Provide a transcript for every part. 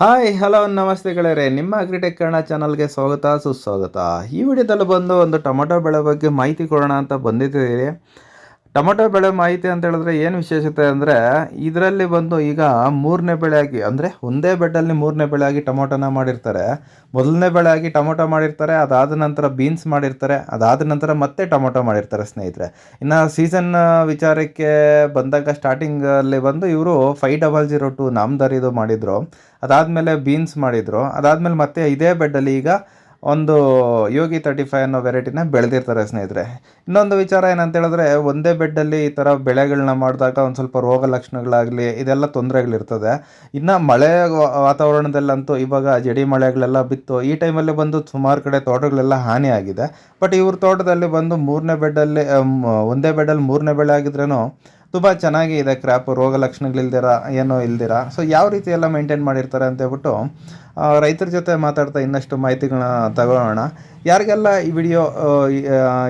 Hi, hello, ನಮಸ್ತೆ ನಿಮ್ಮ agritech Kannada ಚಾನಲ್ಗೆ ಸ್ವಾಗತ, ಸುಸ್ವಾಗತ. ಈ ವಿಡಿಯೋದಲ್ಲಿ ಬಂದು ಒಂದು ಟೊಮೊಟೊ ಬೆಳೆ ಬಗ್ಗೆ ಮಾಹಿತಿ ಕೊಡೋಣ ಅಂತ ಬಂದಿದ್ದೀರಿ ಟೊಮೊಟೊ ಬೆಳೆ ಮಾಹಿತಿ ಅಂತ ಹೇಳಿದ್ರೆ ಏನು ವಿಶೇಷತೆ ಅಂದರೆ ಇದರಲ್ಲಿ ಬಂದು ಈಗ ಮೂರನೇ ಬೆಳೆಯಾಗಿ, ಅಂದರೆ ಒಂದೇ ಬೆಡ್ಡಲ್ಲಿ ಮೂರನೇ ಬೆಳೆಯಾಗಿ ಟೊಮೊಟೊನ ಮಾಡಿರ್ತಾರೆ. ಮೊದಲನೇ ಬೆಳೆಯಾಗಿ ಟೊಮೊಟೊ ಮಾಡಿರ್ತಾರೆ, ಅದಾದ ನಂತರ ಬೀನ್ಸ್ ಮಾಡಿರ್ತಾರೆ, ಅದಾದ ನಂತರ ಮತ್ತೆ ಟೊಮೊಟೊ ಮಾಡಿರ್ತಾರೆ ಸ್ನೇಹಿತರೆ. ಇನ್ನು ಸೀಸನ್ ವಿಚಾರಕ್ಕೆ ಬಂದಾಗ ಸ್ಟಾರ್ಟಿಂಗಲ್ಲಿ ಬಂದು ಇವರು ಫೈವ್ ಡಬಲ್ ಜೀರೋ ಟು ನಾಮದಾರಿದು ಮಾಡಿದರು. ಅದಾದಮೇಲೆ ಬೀನ್ಸ್ ಮಾಡಿದರು. ಅದಾದಮೇಲೆ ಮತ್ತೆ ಇದೇ ಬೆಡ್ಡಲ್ಲಿ ಈಗ ಒಂದು ಯೋಗಿ ತರ್ಟಿ ಫೈವ್ ಅನ್ನೋ ವೆರೈಟಿನ ಬೆಳೆದಿರ್ತಾರೆ ಸ್ನೇಹಿತರೆ. ಇನ್ನೊಂದು ವಿಚಾರ ಏನಂತ ಹೇಳಿದ್ರೆ, ಒಂದೇ ಬೆಡ್ಡಲ್ಲಿ ಈ ಥರ ಬೆಳೆಗಳನ್ನ ಮಾಡಿದಾಗ ಒಂದು ಸ್ವಲ್ಪ ರೋಗ ಲಕ್ಷಣಗಳಾಗಲಿ, ಇದೆಲ್ಲ ತೊಂದರೆಗಳಿರ್ತದೆ. ಇನ್ನು ಮಳೆ ವಾತಾವರಣದಲ್ಲಂತೂ ಇವಾಗ ಜಡಿ ಮಳೆಗಳೆಲ್ಲ ಬಿತ್ತು, ಈ ಟೈಮಲ್ಲಿ ಬಂದು ಸುಮಾರು ಕಡೆ ತೋಟಗಳೆಲ್ಲ ಹಾನಿ ಆಗಿದೆ. ಬಟ್ ಇವ್ರ ತೋಟದಲ್ಲಿ ಬಂದು ಮೂರನೇ ಬೆಡ್ಡಲ್ಲಿ ಒಂದೇ ಬೆಡ್ಡಲ್ಲಿ ಮೂರನೇ ಬೆಳೆ ಆಗಿದ್ರೂ ತುಂಬ ಚೆನ್ನಾಗಿ ಇದೆ ಕ್ರಾಪ್ ರೋಗ ಲಕ್ಷಣಗಳಿಲ್ದಿರ, ಏನೋ ಇಲ್ದಿರ. ಸೊ ಯಾವ ರೀತಿ ಎಲ್ಲ ಮೇಂಟೈನ್ ಮಾಡಿರ್ತಾರೆ ಅಂತ ಹೇಳ್ಬಿಟ್ಟು ರೈತರ ಜೊತೆ ಮಾತಾಡ್ತಾ ಇನ್ನಷ್ಟು ಮಾಹಿತಿಗಳನ್ನ ತಗೊಳ್ಳೋಣ. ಯಾರಿಗೆಲ್ಲ ಈ ವಿಡಿಯೋ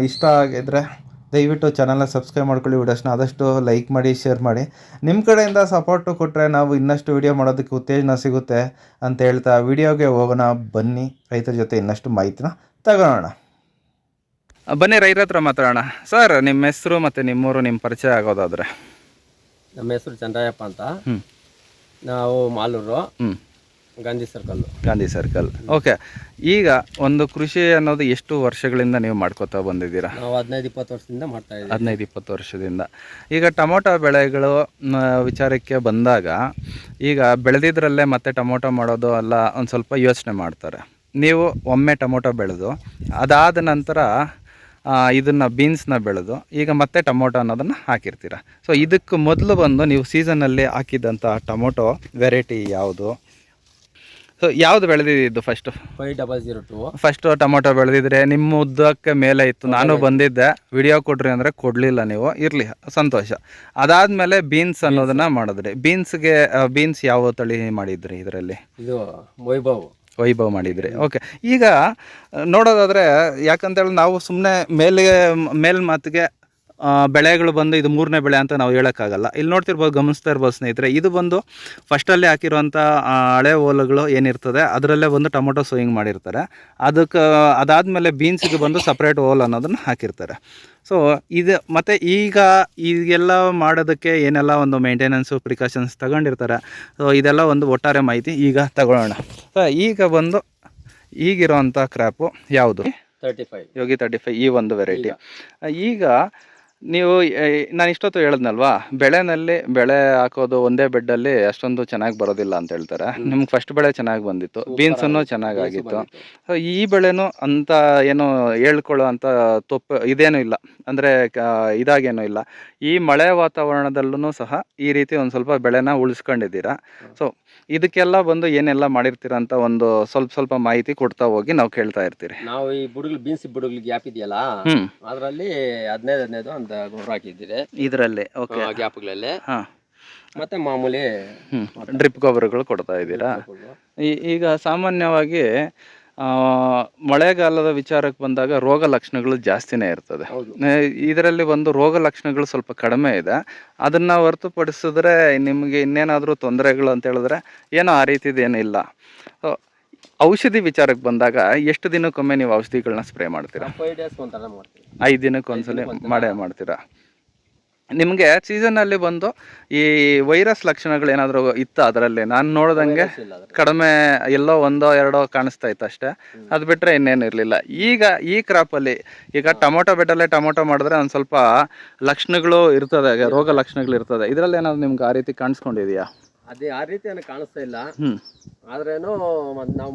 ಇಷ್ಟ ಆಗಿದ್ರೆ ದಯವಿಟ್ಟು ಚಾನಲ್ನ ಸಬ್ಸ್ಕ್ರೈಬ್ ಮಾಡ್ಕೊಳ್ಳಿ ವಿಡಿಯೋಸ್ನ ಆದಷ್ಟು ಲೈಕ್ ಮಾಡಿ ಶೇರ್ ಮಾಡಿ. ನಿಮ್ಮ ಕಡೆಯಿಂದ ಸಪೋರ್ಟು ಕೊಟ್ಟರೆ ನಾವು ಇನ್ನಷ್ಟು ವಿಡಿಯೋ ಮಾಡೋದಕ್ಕೆ ಉತ್ತೇಜನ ಸಿಗುತ್ತೆ ಅಂತ ಹೇಳ್ತಾ ವಿಡಿಯೋಗೆ ಹೋಗೋಣ. ಬನ್ನಿ ರೈತರ ಜೊತೆ ಇನ್ನಷ್ಟು ಮಾಹಿತಿನ ತಗೊಳ್ಳೋಣ. ಬನ್ನಿ ರೈತರ ಹತ್ರ ಮಾತಾಡೋಣ. ಸರ್ ನಿಮ್ಮ ಹೆಸರು ಮತ್ತು ನಿಮ್ಮೂರು ನಿಮ್ಮ ಪರಿಚಯ ಆಗೋದಾದರೆ. ನಮ್ಮ ಹೆಸರು ಚಂದ್ರಯ್ಯಪ್ಪ ಅಂತ. ಹ್ಞೂ ನಾವು ಮಾಲೂರು. ಹ್ಞೂ Gandhi circle. Gandhi circle. Okay ಈಗ ಒಂದು ಕೃಷಿ ಅನ್ನೋದು ಎಷ್ಟು ವರ್ಷಗಳಿಂದ ನೀವು ಮಾಡ್ಕೋತಾ ಬಂದಿದ್ದೀರಾ? ನಾವು ಹದಿನೈದು ಇಪ್ಪತ್ತು ವರ್ಷದಿಂದ ಮಾಡ್ತಾ ಇದ್ದೀವಿ. ಹದಿನೈದು ಇಪ್ಪತ್ತು ವರ್ಷದಿಂದ. ಈಗ ಟೊಮೊಟೊ ಬೆಳೆಗಳು ವಿಚಾರಕ್ಕೆ ಬಂದಾಗ ಈಗ ಬೆಳೆದಿದ್ರಲ್ಲೇ ಮತ್ತೆ ಟೊಮೊಟೊ ಮಾಡೋದು ಅಲ್ಲ ಒಂದು ಸ್ವಲ್ಪ ಯೋಚನೆ ಮಾಡ್ತಾರೆ. ನೀವು ಒಮ್ಮೆ ಟೊಮೊಟೊ ಬೆಳೆದು ಅದಾದ ನಂತರ ಇದನ್ನು ಬೀನ್ಸ್ನ ಬೆಳೆದು ಈಗ ಮತ್ತೆ ಟೊಮೊಟೊ ಅನ್ನೋದನ್ನು ಹಾಕಿರ್ತೀರ? ಸೊ ಇದಕ್ಕೆ ಮೊದಲು ಬಂದು ನೀವು ಸೀಸನಲ್ಲಿ ಹಾಕಿದ್ದಂಥ ಟೊಮೊಟೊ ವೆರೈಟಿ ಯಾವುದು? ಸೊ ಯಾವ್ದು ಬೆಳೆದಿದ್ದು first five double zero two first tomato ಬೆಳೆದಿದ್ರೆ ನಿಮ್ಮ ಉದ್ದಕ್ಕೆ ಮೇಲೆ ಇತ್ತು. ನಾನು ಬಂದಿದ್ದೆ. ವಿಡಿಯೋ ಕೊಡ್ರಿ ಅಂದ್ರೆ ಕೊಡ್ಲಿಲ್ಲ ನೀವು. ಇರ್ಲಿ ಸಂತೋಷ. ಅದಾದ್ಮೇಲೆ ಬೀನ್ಸ್ ಅನ್ನೋದನ್ನ ಮಾಡಿದ್ರಿ. ಬೀನ್ಸ್ಗೆ ಬೀನ್ಸ್ ಯಾವ ತಳಿ ಮಾಡಿದ್ರಿ ಇದರಲ್ಲಿ? ಇದು ವೈಭವ್. ವೈಭವ್ ಮಾಡಿದ್ರಿ. ಓಕೆ ಈಗ ನೋಡೋದಾದ್ರೆ ಯಾಕಂತ ಹೇಳಿ ನಾವು ಸುಮ್ಮನೆ ಮೇಲೆ ಮೇಲ್ ಮಾತಿಗೆ ಬೆಳೆಗಳು ಬಂದು ಇದು ಮೂರನೇ ಬೆಳೆ ಅಂತ ನಾವು ಹೇಳೋಕ್ಕಾಗಲ್ಲ. ಇಲ್ಲಿ ನೋಡ್ತಿರ್ಬೋದು ಗಮನಿಸ್ತಾ ಇರ್ಬೋದು ಸ್ನೇಹಿತರೆ ಇದು ಬಂದು ಫಸ್ಟಲ್ಲಿ ಹಾಕಿರುವಂಥ ಹಳೆ ಓಲಗಳು ಏನಿರ್ತದೆ ಅದರಲ್ಲೇ ಬಂದು ಟೊಮೊಟೊ ಸೋಯಿಂಗ್ ಮಾಡಿರ್ತಾರೆ. ಅದಕ್ಕೆ ಅದಾದಮೇಲೆ ಬೀನ್ಸಿಗೆ ಬಂದು ಸಪ್ರೇಟ್ ಓಲ್ ಅನ್ನೋದನ್ನು ಹಾಕಿರ್ತಾರೆ. ಸೊ ಇದು ಮತ್ತು ಈಗ ಈಗೆಲ್ಲ ಮಾಡೋದಕ್ಕೆ ಏನೆಲ್ಲ ಒಂದು ಮೇಂಟೆನೆನ್ಸು ಪ್ರಿಕಾಷನ್ಸ್ ತಗೊಂಡಿರ್ತಾರೆ ಸೊ ಇದೆಲ್ಲ ಒಂದು ಒಟ್ಟಾರೆ ಮಾಹಿತಿ ಈಗ ತಗೊಳ್ಳೋಣ. ಸೊ ಈಗ ಬಂದು ಈಗಿರೋವಂಥ ಕ್ರಾಪು ಯಾವುದು? Thirty five Yogi thirty five ಈ ಒಂದು ವೆರೈಟಿ ಈಗ ನೀವು ನಾನು ಇಷ್ಟೊತ್ತು ಹೇಳಿದ್ನಲ್ವಾ? ಬೆಳೆನಲ್ಲಿ ಬೆಳೆ ಹಾಕೋದು ಒಂದೇ ಬೆಡ್ಡಲ್ಲಿ ಅಷ್ಟೊಂದು ಚೆನ್ನಾಗಿ ಬರೋದಿಲ್ಲ ಅಂತ ಹೇಳ್ತಾರೆ. ನಿಮ್ಗೆ ಫಸ್ಟ್ ಬೆಳೆ ಚೆನ್ನಾಗಿ ಬಂದಿತ್ತು. ಬೀನ್ಸನ್ನು ಚೆನ್ನಾಗಾಗಿತ್ತು ಸೊ ಈ ಬೆಳೆನೂ ಅಂತ ಏನು ಹೇಳ್ಕೊಳ್ಳೋ ಅಂತ ತೊಪ್ಪು ಇದೇನೂ ಇಲ್ಲ. ಅಂದರೆ ಇದಾಗೇನೂ ಇಲ್ಲ. ಈ ಮಳೆ ವಾತಾವರಣದಲ್ಲೂ ಸಹ ಈ ರೀತಿ ಒಂದು ಸ್ವಲ್ಪ ಬೆಳೆನ ಉಳಿಸ್ಕೊಂಡಿದ್ದೀರಾ? ಸೊ ಇದಕ್ಕೆಲ್ಲ ಬಂದು ಏನೆಲ್ಲ ಮಾಡಿರ್ತೀರ ಅಂತ ಒಂದು ಸ್ವಲ್ಪ ಸ್ವಲ್ಪ ಮಾಹಿತಿ ಕೊಡ್ತಾ ಹೋಗಿ ನಾವು ಕೇಳ್ತಾ ಇರ್ತೀರಿ. ನಾವು ಈ ಬುಡಗ್ಲು ಬೀನ್ಸ್ ಬುಡಗ್ಲು ಗ್ಯಾಪ್ ಇದೆಯಲ್ಲ? ಹ್ಮ್. ಅದರಲ್ಲಿ ಹದಿನೈದು ಹದಿನೈದು ಅಂತ ಗೊಬ್ಬರ ಹಾಕಿದ್ದೀರಿ. ಇದರಲ್ಲಿ ಓಕೆ. ಗ್ಯಾಪ್ಗಳಲ್ಲಿ. ಹಾ. ಮತ್ತೆ ಮಾಮೂಲಿ ಡ್ರಿಪ್ ಗೊಬ್ಬರಗಳು ಕೊಡ್ತಾ ಇದ್ದೀರಾ? ಈ- ಈಗ ಸಾಮಾನ್ಯವಾಗಿ ಮಳೆಗಾಲದ ವಿಚಾರಕ್ಕೆ ಬಂದಾಗ ರೋಗ ಲಕ್ಷಣಗಳು ಜಾಸ್ತಿನೇ ಇರ್ತದೆ. ಇದರಲ್ಲಿ ಒಂದು ರೋಗ ಲಕ್ಷಣಗಳು ಸ್ವಲ್ಪ ಕಡಿಮೆ ಇದೆ. ಅದನ್ನು ಹೊರತುಪಡಿಸಿದ್ರೆ ನಿಮಗೆ ಇನ್ನೇನಾದರೂ ತೊಂದರೆಗಳು ಅಂತ ಹೇಳಿದ್ರೆ ಏನೋ ಆ ರೀತಿದು ಏನಿಲ್ಲ. ಸೊ, ಔಷಧಿ ವಿಚಾರಕ್ಕೆ ಬಂದಾಗ ಎಷ್ಟು ದಿನಕ್ಕೊಮ್ಮೆ ನೀವು ಔಷಧಿಗಳನ್ನ ಸ್ಪ್ರೇ ಮಾಡ್ತೀರಾ? ಐದು ದಿನಕ್ಕೆ ಒಂದ್ಸಲಿ ಮಾಡೇ ಮಾಡ್ತೀರಾ? ನಿಮಗೆ ಸೀಸನಲ್ಲಿ ಬಂದು ಈ ವೈರಸ್ ಲಕ್ಷಣಗಳು ಏನಾದರೂ ಇತ್ತು ಅದರಲ್ಲಿ? ನಾನು ನೋಡ್ದಂಗೆ ಕಡಿಮೆ ಎಲ್ಲೋ ಒಂದೋ ಎರಡೋ ಕಾಣಿಸ್ತಾ ಇತ್ತು ಅಷ್ಟೇ. ಅದು ಬಿಟ್ಟರೆ ಇನ್ನೇನು ಇರಲಿಲ್ಲ. ಈಗ ಈ ಕ್ರಾಪಲ್ಲಿ ಈಗ ಟೊಮೊಟೊ ಬೆಟ್ಟಲ್ಲೇ ಟೊಮೊಟೊ ಮಾಡಿದ್ರೆ ಒಂದು ಸ್ವಲ್ಪ ಲಕ್ಷಣಗಳು ಇರ್ತದೆ ರೋಗ ಲಕ್ಷಣಗಳು ಇರ್ತದೆ. ಇದರಲ್ಲಿ ಏನಾದ್ರು ನಿಮ್ಗೆ ಆ ರೀತಿ ಕಾಣಿಸ್ಕೊಂಡಿದೆಯಾ? ಅದೇ ಆ ರೀತಿ ಏನು ಕಾಣಿಸ್ತಾ ಇಲ್ಲ. ಆದ್ರೇನು ನಾವು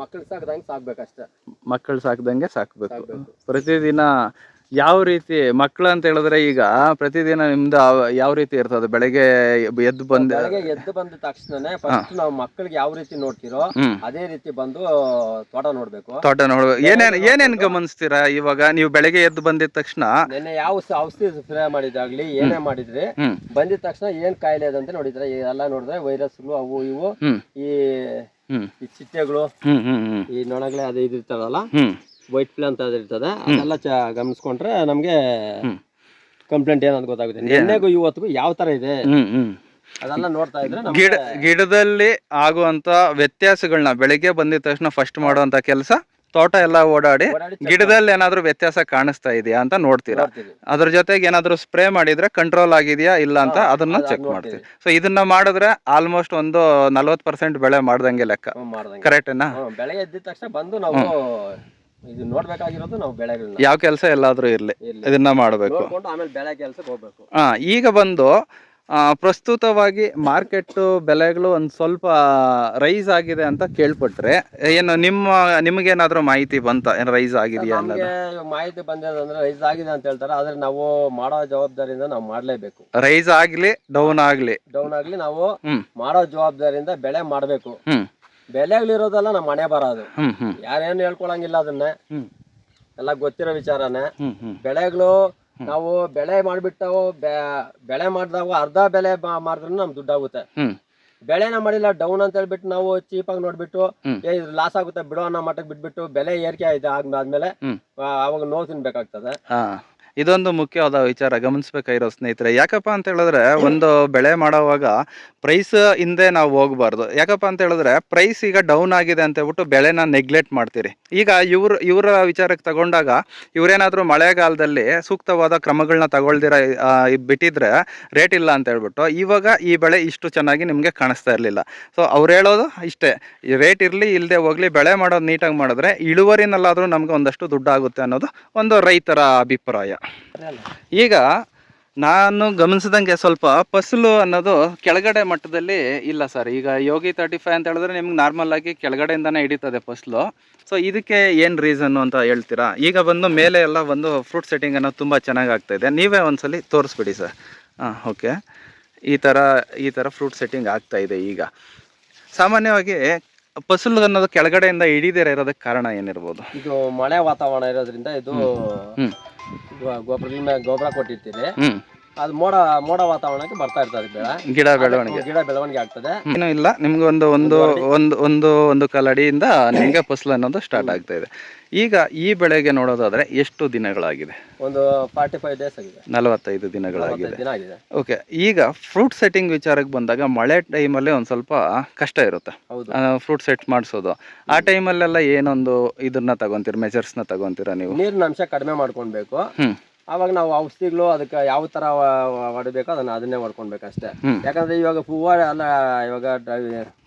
ಮಕ್ಕಳು ಸಾಕ್ದಂಗೆ ಸಾಕ್ಬೇಕಷ್ಟೇ. ಮಕ್ಕಳು ಸಾಕ್ದಂಗೆ ಸಾಕ್ಬೇಕು. ಪ್ರತಿದಿನ ಯಾವ ರೀತಿ ಮಕ್ಕಳು ಅಂತ ಹೇಳಿದ್ರೆ ಈಗ ಪ್ರತಿದಿನ ನಿಮ್ದು ಯಾವ- ಯಾವ ರೀತಿ ಇರ್ತದೆ? ಬೆಳಗ್ಗೆ ಎದ್ದು ಬಂದ ಬೆಳಗ್ಗೆ ಎದ್ದು ಬಂದ ತಕ್ಷಣನೇ ಫಸ್ಟ್ ನಾವು ಮಕ್ಕಳಿಗೆ ಯಾವ ರೀತಿ ನೋಡ್ತಿರೋ ಹ್ಮ್. ಅದೇ ರೀತಿ ಬಂದು ತೋಟ ನೋಡ್ಬೇಕು. ತೋಟ ನೋಡ್ಬೇಕು. ಏನೇನ್ ಏನೇನ್ ಗಮನಿಸ್ತೀರಾ ಇವಾಗ? ನೀವು ಬೆಳಗ್ಗೆ ಎದ್ದು ಬಂದಿದ ತಕ್ಷಣ ನೆನ್ನೆ ಯಾವ ಸ- ಔಷಧಿ ಸ್ಪ್ರೇ ಮಾಡಿದಾಗ್ಲಿ ಏನೇ ಮಾಡಿದ್ರಿ ಹ್ಮ್. ಬಂದಿದ ತಕ್ಷಣ ಏನ್ ಕಾಯಿಲೆ ಇದೆ ಅಂತ ನೋಡಿದ್ರೆ ಎಲ್ಲ ನೋಡಿದ್ರೆ ವೈರಸ್ಗಳು ಅವು ಇವು ಹ್ಮ್. ಈ ಹ್ಮ್. ಈ ಚಿಟ್ಟೆಗಳು ಹ್ಮ್ ಹ್ಮ್ ಹ್ಮ್. ಈ ನೊಣಗಳೇ ಅದು ಇದು ಇರ್ತಾರಲ್ಲ ಹ್ಮ್. ವೈಟ್ ಫ್ಲೇ ಅಂತ ಇರ್ತದೆ ಅದೆಲ್ಲ ಚ ಗಮನಿಸ್ಕೊಂಡ್ರೆ ನಮ್ಗೆ ಕಂಪ್ಲೇಂಟ್ ಏನಂತ ಗೊತ್ತಾಗುತ್ತೆ. ನಿನ್ನೆಗೂ ಇವತ್ತಿಗೂ ಯಾವ ತರ ಇದೆ? ಅದೆಲ್ಲ ನೋಡ್ತಾ ಇದ್ರೆ ನಮ್ಗೆ ಗಿಡ ಗಿಡದಲ್ಲಿ ಆಗುವಂತ ವ್ಯತ್ಯಾಸಗಳನ್ನ ಬೆಳಿಗ್ಗೆ ಬಂದಿದ ತಕ್ಷಣ ಫಸ್ಟ್ ಮಾಡುವಂತ ಕೆಲಸ ತೋಟ ಎಲ್ಲ ಓಡಾಡಿ ಓಡಾಡಿ check ಗಿಡದಲ್ಲಿ ಏನಾದ್ರೂ ವ್ಯತ್ಯಾಸ ಕಾಣಿಸ್ತಾ ಇದೆಯಾ ಅಂತ ನೋಡ್ತೀರಾ. ಅದ್ರ ಜೊತೆಗೆ ಏನಾದ್ರೂ ಸ್ಪ್ರೇ ಮಾಡಿದ್ರೆ ಕಂಟ್ರೋಲ್ ಆಗಿದೆಯಾ ಇಲ್ಲ ಅಂತ ಹಾ, ಅದನ್ನ ಅದ್- ಚೆಕ್ ಮಾಡ್ತೀವಿ. ಸೊ ಇದನ್ನ ಮಾಡಿದ್ರೆ ಆಲ್ಮೋಸ್ಟ್ ಒಂದು ನಲ್ವತ್ ಪರ್ಸೆಂಟ್ ಬೆಳೆ ಮಾಡ್ದಂಗೆ ಲೆಕ್ಕ. ಕರೆಕ್ಟ್ ಮಾಡ್ದಂಗೆ. ಕರೆಕ್ಟೇನಾ ಹ್ಮ್, ಬೆಳಗ್ಗೆ ಎದ್ದಿದ ತಕ್ಷಣ ಬಂದು ನಾವು ಇದು ನೋಡ್ಬೇಕಾಗಿರೋದು ನಾವು ಬೆಳೆಗಳು ಯಾವ ಕೆಲಸ ಎಲ್ಲಾದ್ರೂ ಇರ್ಲಿ. ಇದನ್ನ ಮಾಡಬೇಕು. ನೋಡ್ಕೊಂಡು ಆಮೇಲೆ ಬೆಳೆ ಕೆಲಸಕ್ಕೆ ಹೋಗ್ಬೇಕು. ಹಾ ಈಗ ಬಂದು ಆ, ಪ್ರಸ್ತುತವಾಗಿ ಮಾರ್ಕೆಟ್ ಬೆಲೆಗಳು ಒಂದು ಸ್ವಲ್ಪ ರೈಸ್ ಆಗಿದೆ ಅಂತ ಕೇಳ್ಪಟ್ರೆ ಏನು ನಿಮ್ಮ ನಿಮಗೇನಾದರೂ ಮಾಹಿತಿ ಬಂತ? ಏನು ರೈಸ್ ಆಗಿದೆಯಾ ಅನ್ನೋದು? ನಮ್ಗೆ ಮಾಹಿತಿ ಬಂದಿರೋದಂದ್ರೆ ರೈಸ್ ಆಗಿದೆ ಅಂತ ಹೇಳ್ತಾರೆ. ಆದ್ರೆ ನಾವು ಮಾಡೋ ಜವಾಬ್ದಾರಿಯಿಂದ ನಾವು ಮಾಡ್ಲೇಬೇಕು. ರೈಸ್ ಆಗ್ಲಿ ಡೌನ್ ಆಗ್ಲಿ. ಡೌನ್ ಆಗ್ಲಿ ನಾವು ಹ್ಮ್. ಮಾಡೋ ಜವಾಬ್ದಾರಿಯಿಂದ ಬೆಳೆ ಮಾಡ್ಬೇಕು. ಹ್ಮ್. ಬೆಳೆಗಳಿರೋದೆಲ್ಲ ನಮ್ಮ ಮನೆ ಬರೋದು. ಹ್ಮ್ ಹ್ಮ್. ಯಾರೇನು ಹೇಳ್ಕೊಳಂಗಿಲ್ಲ ಅದನ್ನ. ಹ್ಮ್. ಎಲ್ಲ ಗೊತ್ತಿರೋ ವಿಚಾರನೇ. ಹ್ಮ್ ಹ್ಮ್. ಬೆಳೆಗಳು ನಾವು ಬೆಳೆ ಮಾಡ್ಬಿಟ್ಟು ಬೆಳೆ ಮಾಡಿದಾಗ ಅರ್ಧ ಬೆಲೆ ಮಾಡಿದ್ರೆ ನಮ್ ದುಡ್ಡಾಗುತ್ತೆ ಹ್ಮ್. ಬೆಳೆನ ಮಾಡಿಲ್ಲ ಡೌನ್ ಅಂತ ಹೇಳ್ಬಿಟ್ಟು ನಾವು ಚೀಪ್ ಆಗಿ ನೋಡ್ಬಿಟ್ಟು. ಏ ಇದು ಲಾಸ್ ಆಗುತ್ತೆ ಬಿಡೋ ಅನ್ನೋ ಮಟ್ಟಕ್ಕೆ ಬಿಟ್ಬಿಟ್ಟು ಬೆಲೆ ಏರಿಕೆ ಆಯ್ತು ಆದ್ಮೇಲೆ. ಅವಾಗ ನೋವು ತಿನ್ಬೇಕಾಗ್ತದೆ. ಹಾ. ಇದೊಂದು ಮುಖ್ಯವಾದ ವಿಚಾರ, ಗಮನಿಸ್ಬೇಕಾಗಿರೋ ಸ್ನೇಹಿತರೆ. ಯಾಕಪ್ಪ ಅಂತ ಹೇಳಿದ್ರೆ, ಒಂದು ಬೆಳೆ ಮಾಡೋವಾಗ ಪ್ರೈಸ್ ಹಿಂದೆ ನಾವು ಹೋಗ್ಬಾರ್ದು. ಯಾಕಪ್ಪ ಅಂತ ಹೇಳಿದ್ರೆ ಪ್ರೈಸ್ ಈಗ ಡೌನ್ ಆಗಿದೆ ಅಂತ ಹೇಳ್ಬಿಟ್ಟು ಬೆಳೆನ ನೆಗ್ಲೆಕ್ಟ್ ಮಾಡ್ತೀರಿ. ಈಗ ಇವ್ರ, ಇವರ ವಿಚಾರಕ್ಕೆ ತಗೊಂಡಾಗ ಇವರೇನಾದರೂ ಮಳೆಗಾಲದಲ್ಲಿ ಸೂಕ್ತವಾದ ಕ್ರಮಗಳನ್ನ ತಗೊಳ್ದಿರ ಬಿಟ್ಟಿದ್ರೆ ರೇಟ್ ಇಲ್ಲ ಅಂತ ಹೇಳ್ಬಿಟ್ಟು, ಇವಾಗ ಈ ಬೆಳೆ ಇಷ್ಟು ಚೆನ್ನಾಗಿ ನಿಮಗೆ ಕಾಣಿಸ್ತಾ ಇರಲಿಲ್ಲ. ಸೊ ಅವ್ರು ಹೇಳೋದು ಇಷ್ಟೇ. ರೇಟ್ ಇರಲಿ ಇಲ್ಲದೆ ಹೋಗಲಿ, ಬೆಳೆ ಮಾಡೋದು ನೀಟಾಗಿ ಮಾಡಿದ್ರೆ ಇಳುವರಿನಲ್ಲಾದರೂ ನಮ್ಗೆ ಒಂದಷ್ಟು ದುಡ್ಡಾಗುತ್ತೆ ಅನ್ನೋದು ಒಂದು ರೈತರ ಅಭಿಪ್ರಾಯ. ಈಗ ನಾನು ಗಮನಿಸಿದಂಗೆ ಸ್ವಲ್ಪ ಫಸಲು ಅನ್ನೋದು ಕೆಳಗಡೆ ಮಟ್ಟದಲ್ಲಿ ಇಲ್ಲ ಸರ್. ಈಗ ಯೋಗಿ ತರ್ಟಿ ಫೈವ್ ಅಂತ ಹೇಳಿದ್ರೆ ನಿಮ್ಗೆ ನಾರ್ಮಲ್ ಆಗಿ ಕೆಳಗಡೆಯಿಂದನೇ ಹಿಡಿತದೆ ಫಸಲು. ಸೊ ಇದಕ್ಕೆ ಏನು ರೀಸನ್ನು ಅಂತ ಹೇಳ್ತೀರಾ? ಈಗ ಬಂದು ಮೇಲೆ ಎಲ್ಲ ಒಂದು ಫ್ರೂಟ್ ಸೆಟ್ಟಿಂಗ್ ಅನ್ನೋದು ತುಂಬ ಚೆನ್ನಾಗಿ ಇದೆ. ನೀವೇ ಒಂದ್ಸಲಿ ತೋರಿಸ್ಬಿಡಿ ಸರ್. ಹಾಂ ಓಕೆ ಈ ಥರ ಈ ಥರ ಫ್ರೂಟ್ ಸೆಟ್ಟಿಂಗ್ ಆಗ್ತಾ ಇದೆ ಈಗ. ಸಾಮಾನ್ಯವಾಗಿ ಫಸಲು ಅನ್ನೋದು ಕೆಳಗಡೆಯಿಂದ ಹಿಡಿದಿರ ಇರೋದಕ್ಕೆ ಕಾರಣ ಏನಿರ್ಬೋದು? ಇದು ಮಳೆ ವಾತಾವರಣ ಇರೋದ್ರಿಂದ ಇದು ಹ್ಞೂ ಗೊಬ್ಬರ ಗೊಬ್ಬರ ಕೊಟ್ಟಿರ್ತೀರಿ. ಅದು ಮೋಡ ಮೋಡ ವಾತಾವರಣಕ್ಕೆ ಬರ್ತಾ ಇರ್ತದೆ ಬೆಳೆ. ಗಿಡ ಬೆಳವಣಿಗೆ. ಗಿಡ ಬೆಳವಣಿಗೆ ಆಗ್ತದೆ. ಏನೂ ಇಲ್ಲ ನಿಮ್ಗೆ ಒಂದು ಒಂದು ಒಂದು ಒಂದು ಒಂದು ಕಾಲಡಿಯಿಂದ ನಿಮಗೆ ಫಸಲು ಅನ್ನೋದು ಸ್ಟಾರ್ಟ್ ಆಗ್ತಾ ಇದೆ. ಈಗ ಈ ಬೆಳೆಗೆ ನೋಡೋದಾದ್ರೆ ಎಷ್ಟು ದಿನಗಳಾಗಿದೆ? ಒಂದು ಫಾರ್ಟಿ ಫೈವ್ ಡೇಸ್ ಆಗಿದೆ. ನಲವತ್ತೈದು ದಿನಗಳಾಗಿದೆ. ನಲವತ್ತೈದು ದಿನ ಆಗಿದೆ. ಓಕೆ ಈಗ ಫ್ರೂಟ್ ಸೆಟ್ಟಿಂಗ್ ವಿಚಾರಕ್ಕೆ ಬಂದಾಗ ಮಳೆ ಟೈಮಲ್ಲಿ ಒಂದು ಸ್ವಲ್ಪ ಕಷ್ಟ ಇರುತ್ತೆ. ಹೌದು. ಫ್ರೂಟ್ ಸೆಟ್ ಮಾಡಿಸೋದು. ಆ ಟೈಮಲ್ಲೆಲ್ಲ ಏನೊಂದು ಇದನ್ನ ತಗೊಂತೀರ ಮೆಜರ್ಸ್ನ ತಗೊಂತೀರಾ ನೀವು? ನೀರಿನ ಅಂಶ ಕಡಿಮೆ ಮಾಡ್ಕೊಳ್ಬೇಕು. ಹ್ಮ್. ಅವಾಗ ನಾವು ಔಷಧಿಗಳು ಅದಕ್ಕೆ ಯಾವ ತರ ಹೊಡಿಬೇಕು ಅದನ್ನ ಅದನ್ನೇ ಹೊಡ್ಕೊಳ್ಬೇಕು ಅಷ್ಟೇ ಯಾಕಂದ್ರೆ ಇವಾಗ ಹೂವು ಎಲ್ಲ ಇವಾಗ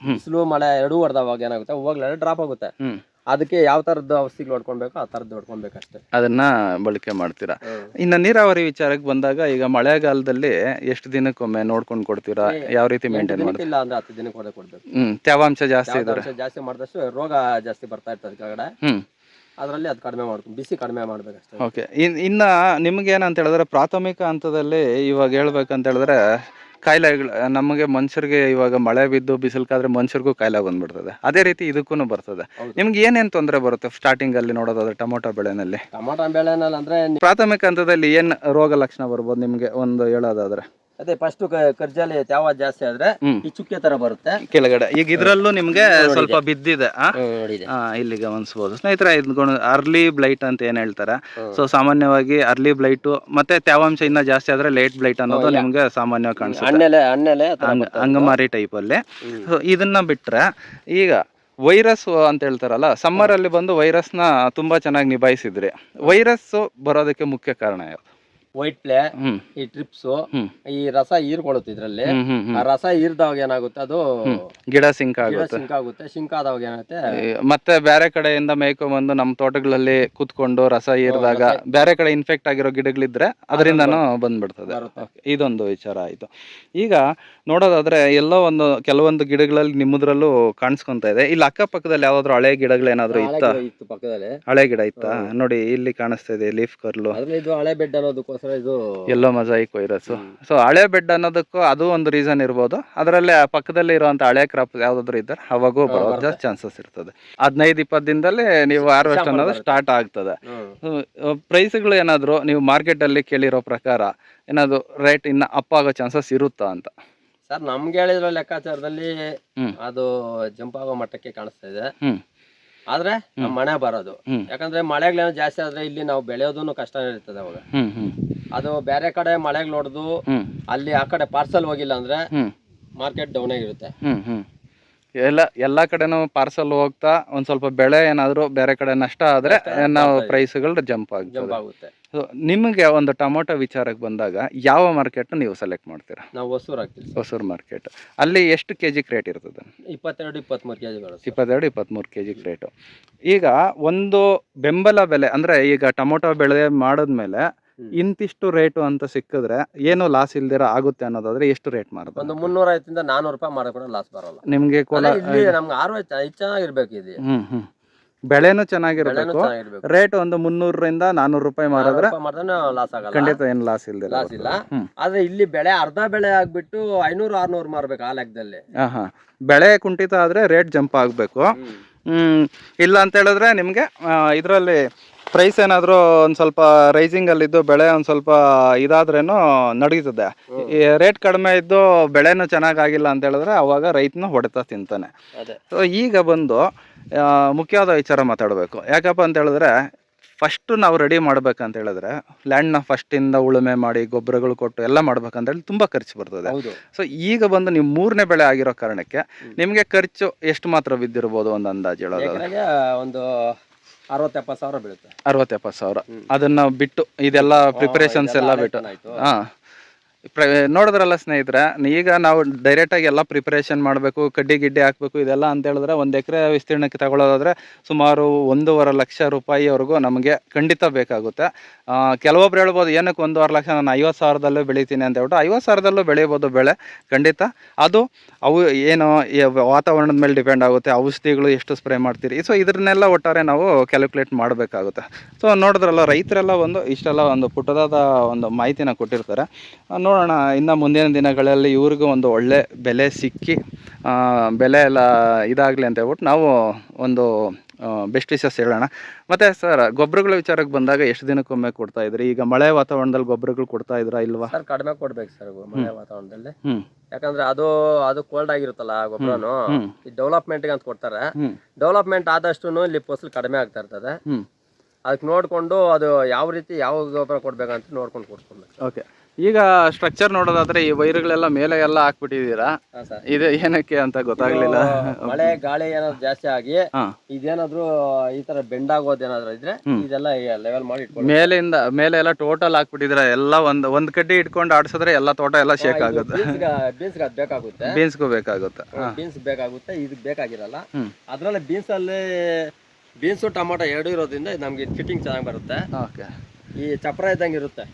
ಬಿಸಿಲು ಮಳೆ ಎರಡೂ ಹೊಡೆದವಾಗ ಏನಾಗುತ್ತೆ? ಹೂವಾಗಲೆಲ್ಲ ಡ್ರಾಪ್ ಆಗುತ್ತೆ. ಅದಕ್ಕೆ ಯಾವ ಥರದ್ದು ಔಷಧಿಗಳು ಹೊಡ್ಕೊಳ್ಬೇಕು ಆ ತರದ್ದು ಹೊಡ್ಕೊಳ್ಬೇಕು ಅಷ್ಟೇ ಅದನ್ನ ಬಳಕೆ ಮಾಡ್ತೀರಾ? ಇನ್ನು ನೀರಾವರಿ ವಿಚಾರಕ್ಕೆ ಬಂದಾಗ ಈಗ ಮಳೆಗಾಲದಲ್ಲಿ ಎಷ್ಟು ದಿನಕ್ಕೊಮ್ಮೆ ನೋಡ್ಕೊಂಡು ಕೊಡ್ತೀರಾ? ಯಾವ ರೀತಿ ಮೇಂಟೈನ್ ಮಾಡ್ತೀರಾ? ಇಲ್ಲ ಅಂದ್ರೆ ಹತ್ತು ದಿನಕ್ಕೆ ಕೊಡ್ಬೇಕು. ಹ್ಮ್ ತೇವಾಂಶ ಜಾಸ್ತಿ ಜಾಸ್ತಿ ಮಾಡಿದಷ್ಟು ರೋಗ ಜಾಸ್ತಿ ಬರ್ತಾ ಇರ್ತದೆ ಕೆಳಗಡೆ. ಅದರಲ್ಲಿ ಅದು ಕಡಿಮೆ ಮಾಡ್ಕೊಂಡು ಬಿಸಿ ಕಡಿಮೆ ಮಾಡ್ಬೇಕಷ್ಟೇ. ಓಕೆ ಇನ್ ಇನ್ನ ನಿಮ್ಗೆ ಏನಂತ ಹೇಳಿದ್ರೆ ಪ್ರಾಥಮಿಕ ಹಂತದಲ್ಲಿ ಇವಾಗ ಹೇಳ್ಬೇಕಂತ ಹೇಳಿದ್ರೆ ಕಾಯಿಲೆಗಳು ನಮಗೆ ಮನುಷ್ಯರಿಗೆ ಇವಾಗ ಮಳೆ ಬಿದ್ದು ಬಿಸಿಲ್ಕಾದ್ರೆ ಮನುಷ್ಯರಿಗೂ ಕಾಯಿಲೆ ಬಂದ್ಬಿಡ್ತದೆ. ಅದೇ ರೀತಿ ಇದಕ್ಕೂ ಬರ್ತದೆ. ನಿಮ್ಗೆ ಏನೇನು ತೊಂದರೆ ಬರುತ್ತೆ ಸ್ಟಾರ್ಟಿಂಗ್ ಅಲ್ಲಿ ನೋಡೋದಾದ್ರೆ ಟೊಮೊಟೊ ಬೆಳೆನಲ್ಲಿ? ಟೊಮೊಟೊ ಬೆಳೆನಲ್ಲಿ ಅಂದ್ರೆ ಪ್ರಾಥಮಿಕ ಹಂತದಲ್ಲಿ ಏನು ರೋಗ ಲಕ್ಷಣ ಬರ್ಬೋದು ನಿಮಗೆ? ಒಂದು ಹೇಳೋದಾದ್ರೆ. ಅದೇ ಫಸ್ಟ್ ಕರ್ಜಾಲಿ ತ್ಯಾವ ಜಾಸ್ತಿ ಆದ್ರೆ. ಈ ಚುಕ್ಕೆ ತರ ಬರುತ್ತೆ. ಕೆಳಗಡೆ. ಈಗ ಇದ್ರಲ್ಲೂ ನಿಮ್ಗೆ ಸ್ವಲ್ಪ ಬಿದ್ದಿದೆ ಇಲ್ಲಿ ಗಮನಿಸಬಹುದು ಸ್ನೇಹಿತರ ಇದ್ಕೊಂಡು ಅರ್ಲಿ ಬ್ಲೈಟ್ ಅಂತ ಏನ್ ಹೇಳ್ತಾರೆ? ಸೊ ಸಾಮಾನ್ಯವಾಗಿ ಅರ್ಲಿ ಬ್ಲೈಟ್ ಮತ್ತೆ ತ್ಯಾವಾಂಶ ಇನ್ನ ಜಾಸ್ತಿ ಆದ್ರೆ ಲೇಟ್ ಬ್ಲೈಟ್ ಅನ್ನೋದು ನಿಮ್ಗೆ ಸಾಮಾನ್ಯವಾಗಿ ಕಾಣಿಸುತ್ತೆ. ಅಂಗಮಾರಿ ಟೈಪ್ ಅಲ್ಲಿ. ಇದನ್ನ ಬಿಟ್ರೆ ಈಗ ವೈರಸ್ ಅಂತ ಹೇಳ್ತಾರಲ್ಲ ಸಮ್ಮರ್ ಅಲ್ಲಿ ಬಂದು ವೈರಸ್ನ ತುಂಬಾ ಚೆನ್ನಾಗಿ ನಿಭಾಯಿಸಿದ್ರಿ. ವೈರಸ್ ಬರೋದಕ್ಕೆ ಮುಖ್ಯ ಕಾರಣ ಯಾವುದು? ವೈಟ್ ಪ್ಲೇ ಈ ಟ್ರಿಪ್ಸ್ ಈ ರಸ ಹೀರ್ಕೊಳ್ಳುತ್ತೆ ಇದ್ರಲ್ಲಿ. ಆ ರಸ ಹೀರ್ದವಾಗ ಏನಾಗುತ್ತೆ? ಅದು ಗಿಡ ಸಿಂಕ್ ಆಗುತ್ತೆ. ಸಿಂಕ್ ಆಗುತ್ತೆ. ಸಿಂಕ್ ಆದವಾಗ ಏನಾಗುತ್ತೆ? ಮತ್ತೆ ಬೇರೆ ಕಡೆಯಿಂದ ಮೇಯ್ಕೊಂಬಂದು ನಮ್ಮ ತೋಟಗಳಲ್ಲಿ ಕುತ್ಕೊಂಡು ರಸ ಹೀರಿದಾಗ ಬೇರೆ ಕಡೆ ಇನ್ಫೆಕ್ಟ್ ಆಗಿರೋ ಗಿಡಗಳಿದ್ರೆ ಅದರಿಂದನೂ ಬಂದ್ಬಿಡ್ತದೆ. ಇದೊಂದು ವಿಚಾರ ಆಯ್ತು. ಈಗ ನೋಡೋದಾದ್ರೆ ಎಲ್ಲೋ ಒಂದು ಕೆಲವೊಂದು ಗಿಡಗಳಲ್ಲಿ ನಿಮ್ಮದ್ರಲ್ಲೂ ಕಾಣಿಸ್ಕೊಂತ ಇದೆ. ಇಲ್ಲಿ ಅಕ್ಕಪಕ್ಕದಲ್ಲಿ ಯಾವ್ದಾದ್ರು ಹಳೆ ಗಿಡಗಳು ಏನಾದ್ರು ಹಳೆ ಇತ್ತಾ? ಹಳೆ ಗಿಡ ಇತ್ತಾ? ನೋಡಿ ಇಲ್ಲಿ ಕಾಣಿಸ್ತಾ ಇದೆ ಲೀಫ್ ಕರ್ಲು. ಹಳೆ ಬೆಡ್ ಅನ್ನೋದಕ್ಕೋಸ್ಕರ ಎಲ್ಲೋ ಮಜಾಯಿಕ್ ವೈರಸ್ ಸೊ ಹಳೆ ಬೆಡ್ ಅನ್ನೋದಕ್ಕೂ ಅದು ಒಂದು ರೀಸನ್ ಇರ್ಬೋದು. ಅದರಲ್ಲೇ ಪಕ್ಕದಲ್ಲಿ ಇರುವಂತ ಹಳೆ ಕ್ರಾಪ್ ಯಾವ್ದಾದ್ರು ಇದ್ದಾರೆ ಅವಾಗೂ ಬರೋ ಚಾನ್ಸಸ್ ಇರ್ತದೆ. ಹದಿನೈದು ಇಪ್ಪತ್ತು ದಿನದಲ್ಲಿ ನೀವು ಹಾರ್ವೆಸ್ಟ್ ಅನ್ನೋದು ಸ್ಟಾರ್ಟ್ ಆಗ್ತದೆ. ಪ್ರೈಸ್ ಪ್ರೈಸ್ಗಳು ಏನಾದ್ರು ನೀವು ಮಾರ್ಕೆಟ್ ಅಲ್ಲಿ ಕೇಳಿರೋ ಪ್ರಕಾರ ಏನಾದ್ರು ರೇಟ್ ಇನ್ನ ಅಪ್ ಆಗೋ ಚಾನ್ಸಸ್ ಇರುತ್ತಾ ಅಂತ? ಸರ್ ನಮ್ಗೆ ಹೇಳಿದ್ರ ಲೆಕ್ಕಾಚಾರದಲ್ಲಿ. ಅದು ಜಂಪ್ ಆಗೋ ಮಟ್ಟಕ್ಕೆ ಕಾಣಿಸ್ತಾ ಇದೆ. ಆದ್ರೆ ಮಳೆ ಬರೋದು. ಯಾಕಂದ್ರೆ ಮಳೆಗಳೇನೋ ಜಾಸ್ತಿ ಆದ್ರೆ ಇಲ್ಲಿ ನಾವು ಬೆಳೆಯೋದನ್ನು ಕಷ್ಟ ಇರ್ತದೆ ಅವಾಗ. ಅದು ಬೇರೆ ಕಡೆ ಮಳೆಗೆ ನೋಡಿದು ಅಲ್ಲಿ ಆ ಕಡೆ ಪಾರ್ಸಲ್ ಹೋಗಿಲ್ಲ ಅಂದ್ರೆ ಮಾರ್ಕೆಟ್ ಡೌನ್ ಆಗಿರುತ್ತೆ. ಹ್ಮ್ ಹ್ಮ್. ಎಲ್ಲ ಎಲ್ಲ ಕಡೆನೂ ಪಾರ್ಸಲ್ ಹೋಗ್ತಾ ಒಂದ್ ಸ್ವಲ್ಪ ಬೆಳೆ ಏನಾದ್ರು ಬೇರೆ ಕಡೆ ನಷ್ಟ ಆದ್ರೆ ನಾವು ಪ್ರೈಸ್ಗಳು ಪ್ರೈಸ್ಗಳು ಜಂಪ್ ಜಂಪ್ ಆಗುತ್ತೆ. So, ನಿಮಗೆ ಒಂದು ಟೊಮೊಟೊ ವಿಚಾರಕ್ಕೆ ಬಂದಾಗ ಯಾವ ಮಾರ್ಕೆಟ್ ನೀವು ಸೆಲೆಕ್ಟ್ ಮಾಡ್ತೀರಾ? ನಾವು ಹೊಸೂರು ಹಾಕ್ತೀವಿ ಸರ್. ಹೊಸೂರು ಮಾರ್ಕೆಟ್ ಅಲ್ಲಿ ಎಷ್ಟು ಕೆ ಜಿ ರೇಟ್ ಇರ್ತದೆ? ಇಪ್ಪತ್ತೆರಡು ಇಪ್ಪತ್ಮೂರು ಕೆಜಿ ಬರುತ್ತೆ ಇಪ್ಪತ್ತೆರಡು ಇಪ್ಪತ್ತ್ಮೂರು ಕೆ ಜಿ ರೇಟು ಈಗ ಒಂದು ಬೆಂಬಲ ಬೆಲೆ ಅಂದರೆ ಈಗ ಟೊಮೊಟೊ ಬೆಳೆ ಮಾಡಿದ್ಮೇಲೆ. ಇಂತಿಷ್ಟು ರೇಟು ಅಂತ ಸಿಕ್ಕಿದ್ರೆ ಏನು ಲಾಸ್ ಇಲ್ದಿರ ಆಗುತ್ತೆ ಅನ್ನೋದಾದ್ರೆ ಎಷ್ಟು ರೇಟ್ ಒಂದು ಮಾಡೋದು ಮುನ್ನೂರ ಐವತ್ತಿಂದ ನಾನೂರು ರೂಪಾಯಿ ಮಾಡೋ ಕೂಡ ಲಾಸ್ ಬರಲ್ಲ. ನಿಮಗೆ ಇಲ್ಲಿ ಕೋಲ ನಮ್ಗೆ ಆರು ಚೆನ್ನಾಗಿರ್ಬೇಕು ಇದು ಬೆಳೆನೂ ಚೆನ್ನಾಗಿರ್ಬೇಕು. ರೇಟ್ ಒಂದು ಮುನ್ನೂರರಿಂದ ನಾನೂರು ರೂಪಾಯಿ ಮಾರಿದ್ರೆ ಲಾಸ್ ಆಗಲ್ಲ. ಖಂಡಿತ ಏನು ಲಾಸ್ ಇಲ್ದಿಲ್ಲ ಲಾಸ್ ಇಲ್ಲ. ಆದ್ರೆ ಇಲ್ಲಿ ಬೆಳೆ ಅರ್ಧ ಬೆಳೆ ಆಗ್ಬಿಟ್ಟು ಐನೂರು ಆರ್ನೂರು ಮಾರ್ಬೇಕು ಆ ಲೆಕ್ಕದಲ್ಲಿ. ಹಾಂ ಹಾಂ ಬೆಳೆ ಕುಂಠಿತ ಆದರೆ ರೇಟ್ ಜಂಪ್ ಆಗಬೇಕು. ಹ್ಮ್. ಇಲ್ಲ ಅಂತ ಹೇಳಿದ್ರೆ ನಿಮಗೆ ಇದರಲ್ಲಿ ಪ್ರೈಸ್ ಏನಾದರೂ ಒಂದು ಸ್ವಲ್ಪ ರೈಸಿಂಗಲ್ಲಿದ್ದು ಬೆಳೆ ಒಂದು ಸ್ವಲ್ಪ ಇದಾದ್ರೇನು ನಡೀತದೆ. ಈ ರೇಟ್ ಕಡಿಮೆ ಇದ್ದು ಬೆಳೆನೂ ಚೆನ್ನಾಗಾಗಿಲ್ಲ ಅಂತ ಹೇಳಿದ್ರೆ ಅವಾಗ ರೈತನ ಹೊಡೆತ ತಿಂತಾನೆ. ಸೊ ಈಗ ಬಂದು ಮುಖ್ಯವಾದ ವಿಚಾರ ಮಾತಾಡಬೇಕು. ಯಾಕಪ್ಪ ಅಂತ ಹೇಳಿದ್ರೆ ಫಸ್ಟು ನಾವು ರೆಡಿ ಮಾಡ್ಬೇಕಂತ ಹೇಳಿದ್ರೆ ಲ್ಯಾಂಡ್ನ ಫಸ್ಟಿಂದ ಉಳುಮೆ ಮಾಡಿ ಗೊಬ್ಬರಗಳು ಕೊಟ್ಟು ಎಲ್ಲ ಮಾಡ್ಬೇಕಂತ ಹೇಳಿ ತುಂಬ ಖರ್ಚು ಬರ್ತದೆ. ಸೊ ಈಗ ಬಂದು ನೀವು ಮೂರನೇ ಬೆಳೆ ಆಗಿರೋ ಕಾರಣಕ್ಕೆ ನಿಮಗೆ ಖರ್ಚು ಎಷ್ಟು ಮಾತ್ರ ಬಿದ್ದಿರ್ಬೋದು ಒಂದು ಅಂದಾಜು ಹೇಳೋದು ಒಂದು ಅರವತ್ತು ಎಪ್ಪತ್ತು ಸಾವಿರ ಬೀಳುತ್ತೆ. ಅರವತ್ತೆಪ್ಪತ್ತು ಸಾವಿರ. ಅದನ್ನ ಬಿಟ್ಟು ಇದೆಲ್ಲ ಪ್ರಿಪರೇಷನ್ಸ್ ಎಲ್ಲ ಬಿಟ್ಟು. ಆಯ್ತು. ಹಾಂ ನೋಡಿದ್ರಲ್ಲ ಸ್ನೇಹಿತರೆ ಈಗ ನಾವು ಡೈರೆಕ್ಟಾಗಿ ಎಲ್ಲ ಪ್ರಿಪರೇಷನ್ ಮಾಡಬೇಕು ಕಡ್ಡಿ ಗಿಡ್ಡಿ ಹಾಕಬೇಕು ಇದೆಲ್ಲ ಅಂತ ಹೇಳಿದ್ರೆ ಒಂದು ಎಕರೆ ವಿಸ್ತೀರ್ಣಕ್ಕೆ ತಗೊಳ್ಳೋದಾದ್ರೆ ಸುಮಾರು ಒಂದೂವರೆ ಲಕ್ಷ ರೂಪಾಯಿವರೆಗೂ ನಮಗೆ ಖಂಡಿತ ಬೇಕಾಗುತ್ತೆ. ಕೆಲವೊಬ್ರು ಹೇಳ್ಬೋದು ಏನಕ್ಕೆ ಒಂದೂವರೆ ಲಕ್ಷ? ನಾನು ಐವತ್ತು ಸಾವಿರದಲ್ಲೂ ಬೆಳಿತೀನಿ ಅಂತ ಹೇಳ್ಬಿಟ್ಟು ಐವತ್ತು ಸಾವಿರದಲ್ಲೂ ಬೆಳಿಬೋದು ಬೆಳೆ ಖಂಡಿತ. ಅದು ಅವು ಏನು ವಾತಾವರಣದ ಮೇಲೆ ಡಿಪೆಂಡ್ ಆಗುತ್ತೆ ಔಷಧಿಗಳು ಎಷ್ಟು ಸ್ಪ್ರೇ ಮಾಡ್ತೀರಿ? ಸೊ ಇದನ್ನೆಲ್ಲ ಒಟ್ಟಾರೆ ನಾವು ಕ್ಯಾಲ್ಕುಲೇಟ್ ಮಾಡಬೇಕಾಗುತ್ತೆ. ಸೊ ನೋಡಿದ್ರಲ್ಲ ರೈತರೆಲ್ಲ ಒಂದು ಇಷ್ಟೆಲ್ಲ ಒಂದು ಪುಟ್ಟದಾದ ಒಂದು ಮಾಹಿತಿನ ಕೊಟ್ಟಿರ್ತಾರೆ. ಆ, ನೋಡೋಣ ಇನ್ನು ಮುಂದಿನ ದಿನಗಳಲ್ಲಿ ಇವ್ರಿಗೂ ಒಂದು ಒಳ್ಳೆ ಬೆಲೆ ಸಿಕ್ಕಿ ಬೆಲೆ ಎಲ್ಲ ಇದಾಗಲಿ ಅಂತ ಹೇಳ್ಬಿಟ್ಟು ನಾವು ಒಂದು ಬೆಸ್ಟ್ ವಿಶಸ್ ಹೇಳೋಣ. ಮತ್ತು ಸರ್ ಗೊಬ್ಬರಗಳ ವಿಚಾರಕ್ಕೆ ಬಂದಾಗ ಎಷ್ಟು ದಿನಕ್ಕೊಮ್ಮೆ ಕೊಡ್ತಾ ಇದ್ರಿ? ಈಗ ಮಳೆ ವಾತಾವರಣದಲ್ಲಿ ಗೊಬ್ಬರಗಳು ಕೊಡ್ತಾ ಇದ್ರಾ ಇಲ್ವಾ? ಸರ್ ಕಡಿಮೆ ಕೊಡ್ಬೇಕು ಸರ್ ಮಳೆ ವಾತಾವರಣದಲ್ಲಿ. ಹ್ಞೂ ಯಾಕಂದ್ರೆ ಅದು ಅದು ಕೋಲ್ಡ್ ಆಗಿರುತ್ತಲ್ಲ ಆ ಗೊಬ್ಬರನು ಈ ಡೆವಲಪ್ಮೆಂಟ್ ಅಂತ ಕೊಡ್ತಾರೆ. ಡೆವಲಪ್ಮೆಂಟ್ ಆದಷ್ಟು ಇಲ್ಲಿ ಫಸಲು ಕಡಿಮೆ ಆಗ್ತಾ ಇರ್ತದೆ. ಅದಕ್ಕೆ ನೋಡ್ಕೊಂಡು ಅದು ಯಾವ ರೀತಿ ಯಾವ ಗೊಬ್ಬರ ಕೊಡ್ಬೇಕಂತ ನೋಡ್ಕೊಂಡು ಕೊಡ್ಕೊಬೇಕು ಓಕೆ ಈಗ ಸ್ಟ್ರಕ್ಚರ್ ನೋಡೋದಾದ್ರೆ ಈ ವೈರ್ಗಳೆಲ್ಲ ಮೇಲೆ ಎಲ್ಲ ಹಾಕ್ಬಿಟ್ಟಿದ್ದೀರಾ? ಹಾ ಇದು ಏನಕ್ಕೆ ಅಂತ ಗೊತ್ತಾಗ್ಲಿಲ್ಲ. ಮಳೆ ಗಾಳಿ ಏನಾದ್ರು ಜಾಸ್ತಿ ಆಗಿ ಇದೇನಾದ್ರು ಈ ತರ ಬೆಂಡ್ ಆಗೋದು ಏನಾದ್ರು ಇದ್ರೆ ಇದೆಲ್ಲ ಲೆವೆಲ್ ಮಾಡಿ ಮೇಲಿಂದ ಮೇಲೆ ಎಲ್ಲ ಟೋಟಲ್ ಹಾಕ್ಬಿಟ್ಟಿದ್ರೆ ಎಲ್ಲ ಒಂದ್ ಒಂದ್ ಕಡ್ಡಿ ಇಟ್ಕೊಂಡು ಆಡ್ಸಿದ್ರೆ ಎಲ್ಲ ತೋಟ ಎಲ್ಲ ಶೇಕ್ ಆಗುತ್ತೆ. ಬೀನ್ಸ್ ಅದು ಬೇಕಾಗುತ್ತೆ. ಬೀನ್ಸ್ಗೂ ಬೇಕಾಗುತ್ತೆ. ಬೀನ್ಸ್ ಬೇಕಾಗುತ್ತೆ ಇದಕ್ಕೆ ಬೇಕಾಗಿರಲ್ಲ. ಅದ್ರಲ್ಲಿ ಬೀನ್ಸ್ ಅಲ್ಲಿ ಬೀನ್ಸ್ ಟೊಮೊಟೊ ಎರಡು ಇರೋದ್ರಿಂದ ನಮ್ಗೆ ಫಿಟ್ಟಿಂಗ್ ಚೆನ್ನಾಗಿ ಬರುತ್ತೆ. ಈ ಚಪ್ರ ಇದ್ದಂಗೆ ಇರುತ್ತೆ.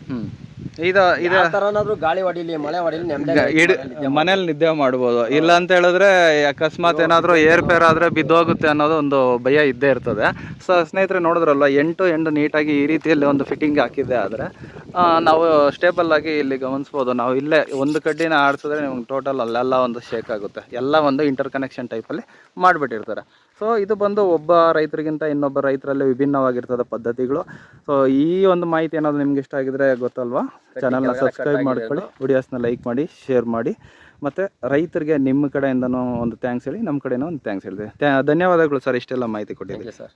ಇದು ಇದು. ಯಾವ ತರನಾದ್ರೂ ಗಾಳಿ ಹೊಡಿಲಿ ಮಳೆ ಹೊಡಿಲಿ ನೆಮ್ಮದಿ ಇಡ್ ಮನೇಲಿ ನಿದ್ದೆ ಮಾಡ್ಬೋದು. ಇಲ್ಲ ಅಂತ ಹೇಳಿದ್ರೆ ಅಕಸ್ಮಾತ್ ಏನಾದರೂ ಏರ್ಪೇರ್ ಆದ್ರೆ ಬಿದ್ದೋಗುತ್ತೆ ಅನ್ನೋದು ಒಂದು ಭಯ ಇದ್ದೇ ಇರ್ತದೆ. ಸೊ ಸ್ನೇಹಿತರೆ ನೋಡಿದ್ರಲ್ಲ ಎಂಟು ಎಂಟು ನೀಟಾಗಿ ಈ ರೀತಿಯಲ್ಲಿ ಒಂದು ಫಿಟ್ಟಿಂಗ್ ಹಾಕಿದ್ದೆ ಆದರೆ ನಾವು ಸ್ಟೇಬಲ್ ಆಗಿ ಇಲ್ಲಿ ಗಮನಿಸ್ಬೋದು. ನಾವು ಇಲ್ಲೇ ಒಂದು ಕಡ್ಡಿನ ಆಡಿಸಿದ್ರೆ ನಿಮ್ಗೆ ಟೋಟಲ್ ಅಲ್ಲೆಲ್ಲ ಒಂದು ಶೇಕ್ ಆಗುತ್ತೆ. ಎಲ್ಲ ಒಂದು ಇಂಟರ್ ಕನೆಕ್ಷನ್ ಟೈಪಲ್ಲಿ ಮಾಡಿಬಿಟ್ಟಿರ್ತಾರೆ. ಸೊ ಇದು ಬಂದು ಒಬ್ಬ ರೈತರಿಗಿಂತ ಇನ್ನೊಬ್ಬ ರೈತರಲ್ಲಿ ವಿಭಿನ್ನವಾಗಿರ್ತದೆ ಪದ್ಧತಿಗಳು. ಸೊ ಈ ಒಂದು ಮಾಹಿತಿ ಏನಾದರೂ ನಿಮ್ಗೆ ಇಷ್ಟ ಆಗಿದ್ರೆ ಗೊತ್ತಲ್ವಾ? ಚಾನಲ್ನ ಸಬ್ಸ್ಕ್ರೈಬ್ ಮಾಡ್ಕೊಳ್ಳಿ. ವಿಡಿಯೋಸ್ನ ಲೈಕ್ ಮಾಡಿ ಶೇರ್ ಮಾಡಿ. ಮತ್ತು ರೈತರಿಗೆ ನಿಮ್ಮ ಕಡೆಯಿಂದನೂ ಒಂದು ಥ್ಯಾಂಕ್ಸ್ ಹೇಳಿ ನಮ್ಮ ಕಡೆಯೂ ಒಂದು ಥ್ಯಾಂಕ್ಸ್ ಹೇಳಿದೆ. ಧನ್ಯವಾದಗಳು ಸರ್ ಇಷ್ಟೆಲ್ಲ ಮಾಹಿತಿ ಕೊಟ್ಟಿದ್ದೀವಿ ಸರ್